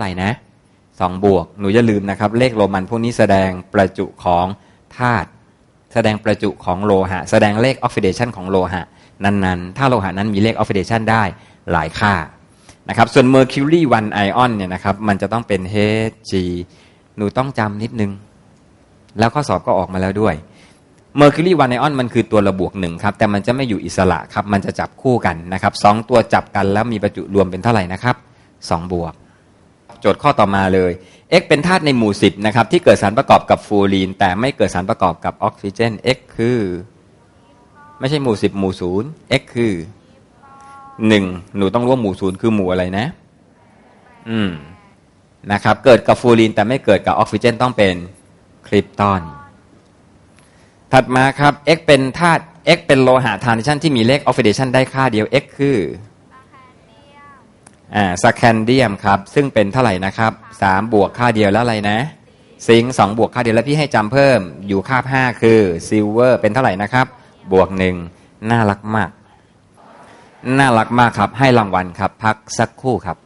อะไรนะสองบวก หนูอย่าลืมนะครับ เลขโรมันพวกนี้แสดงประจุของธาตุแสดงประจุของโลหะ แสดงเลขออกซิเดชันของโลหะ นั้นๆ ถ้าโลหะนั้นมีเลขออกซิเดชันได้หลายค่านะครับส่วน Mercury 1 ion เนี่ยนะครับมันจะต้องเป็น Hg หนูต้องจำนิดนึง แล้วข้อสอบก็ออกมาแล้วด้วย Mercury 1 ion มันคือตัวระบวกหนึ่งครับ แต่มันจะไม่อยู่อิสระครับ มันจะจับคู่กันนะครับสองตัวจับกันแล้วมีประจุรวมเป็นเท่าไหร่นะครับสองบวก โจทย์ข้อต่อมาเลย X เป็นธาตุในหมู่ 10 นะครับ ที่เกิดสารประกอบกับฟูรีน แต่ไม่เกิดสารประกอบกับออกซิเจน X คือ ไม่ใช่หมู่ 10 หมู่ศูนย์ X คือหนึ่งหนูต้องร่วมหมู่ศูนย์คือหมู่อะไรนะ อืมนะครับ เกิดกับฟูรีนแต่ไม่เกิดกับออกซิเจนต้องเป็นคริปตอน ถัดมาครับ X เป็นธาตุ X เป็นโลหะทานิชันที่มีเลขออกซิเดชันได้ค่าเดียว X คือ อ่าสแคนเดียมครับ ซึ่งเป็นเท่าไหร่นะครับสามบวกค่าเดียวแล้วอะไรนะ ซิงสองบวกค่าเดียวแล้วพี่ให้จำเพิ่มอยู่ค่าห้าคือซิลเวอร์เป็นเท่าไหร่นะครับ บวกหนึ่งน่ารักมาก น่ารักมากครับ ให้รางวัลครับ พักสักครู่ครับ